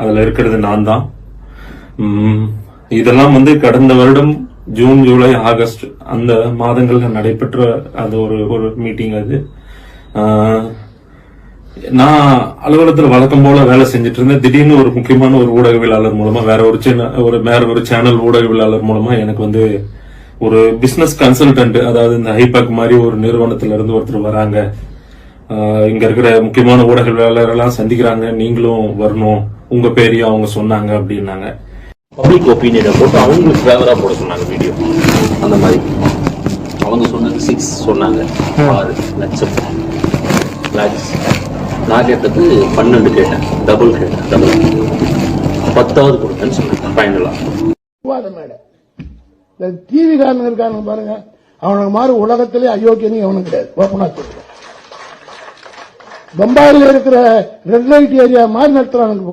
அதுல இருக்கிறது நான் தான். இதெல்லாம் வந்து கடந்த வருடம் ஜூன் ஜூலை ஆகஸ்ட் அந்த மாதங்கள்ல நடைபெற்ற அது ஒரு ஒரு மீட்டிங் அது. நான் அலுவலகத்தில் வழக்கம் போல வேலை செஞ்சுட்டு இருந்தேன். திடீர்னு ஒரு முக்கியமான ஒரு ஊடகவியலாளர் மூலமா வேற ஒரு சின்ன ஒரு வேற ஒரு சேனல் ஊடகவியலாளர் மூலமா எனக்கு வந்து ஒரு பிசினஸ் கன்சல்டன்ட் அதாவது இந்த ஹைபேக் மாதிரி ஒரு நிறுவனத்துல இருந்து ஒருத்தர் வராங்க. இங்க இருக்கிற முக்கியமான ஊடகவியலாளர் எல்லாம் சந்திக்கிறாங்க. நீங்களும் வரணும். உங்க பேரையும் அவங்க சொன்னாங்க அப்படின்னாங்க. பப்ளிக் ஒப்பீனியனை போட்டு அவங்களுக்கு ஃபேவரா போட சொன்னாங்க வீடியோ அந்த மாதிரி. அவங்க சொன்னது சிக்ஸ் சொன்னாங்க. ஆறு லட்சம். லேக்ஸ் நான் கேட்டது பன்னெண்டு கேட்டேன். டபுள் கேட்டேன். டபுள் பத்தாவது கொடுத்தேன்னு சொன்னாங்க. ஃபைனலா டிவி காரனுங்க இருக்கானுங்க பாருங்க. அவனுக்கு மாதிரி உலகத்திலே அயோக்கியனு எவனும் கிடையாது. ஓப்பனா சொல்றேன். பம்பாயில் இருக்கிற ரெட் லைட் ஏரியா மாதிரி நடத்துறானுங்க.